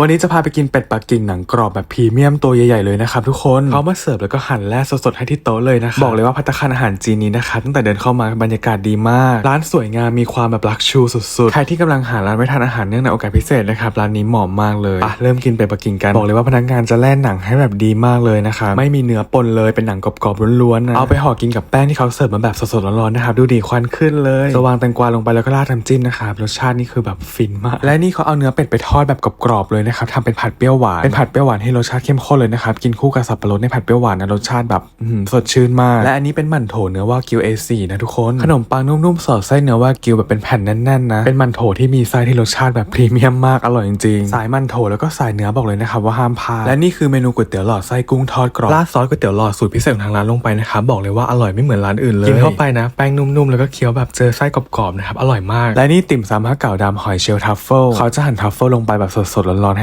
วันนี้จะพาไปกินเป็ดปักกิ่งหนังกรอบแบบพรีเมียมตัวใหญ่ๆเลยนะครับทุกคนเขามาเสิร์ฟแล้วก็หั่นแล่สดๆให้ที่โต๊ะเลยนะครับบอกเลยว่าพัตตาคารอาหารจีนนี้นะครับตั้งแต่เดินเข้ามาบรรยากาศดีมาก ร้านสวยงามมีความแบบลักชูสุดๆ ใครที่กำลังหาร้านไว้ทานอาหารเนื่องในโอกาสพิเศษนะครับร้านนี้เหมาะมากเลยอะเริ่มกินเป็ดปักกิ่งกันบอกเลยว่าพนักงานจะแล่หนังให้แบบดีมากเลยนะครับไม่มีเนื้อปนเลยเป็นหนังกรอบๆล้วนๆนะเอาไปห่อกินกับแป้งที่เขาเสิร์ฟมาแบบสดๆร้อนๆนะครับดูดีควันขึ้นเลยจะวางแตงกวาลงไปแล้วก็ราดน้ำจิ้มนะครับรสชาตินี่คือแบบฟินมาก และนี่เขาเอาเนื้อเป็ดไปทอดแบบกรอบๆเลยนะครับทำเป็นผัดเปรี้ยวหวานเป็นผัดเปรี้ยวหวานที่รสชาติเข้มข้นเลยนะครับกินคู่กับสับปะรดในผัดเปรี้ยวหวานนะรสชาติแบบอื้อหือสดชื่นมาก และอันนี้เป็นหมั่นโถเนื้อวากิว A4 นะทุกคนขนมปังนุ่มๆสอดไส้เนื้อวากิวแบบเป็นแผ่นแน่นๆนะเป็นหมั่นโถที่มีไส้ที่รสชาติแบบพรีเมียมมากอร่อยจริงๆสายหมั่นโถแล้วก็สายเนื้อบอกเลยนะครับว่าห้ามพลาดและนี่คือเมนูก๋วยเตี๋ยวหลอดไส้กุ้งทอดกรอบราดซอสก๋วยเตี๋ยวหลอดสูตรพิเศษของทางร้านลงไปนะครับบอกเลยว่าอร่อยไม่เหมือนร้านอื่นเลยกินเข้าไปนะแป้งนุ่มๆแล้วก็เคี้ยวแบบเจอไส้กรอบๆนะครับอร่อยมาก และนี่ติ่มซำฮักเก่าดำหอยเชลล์ทัฟเฟิลเขาจะหั่นทัฟเฟิลลงไปแบบสดๆร้อนๆ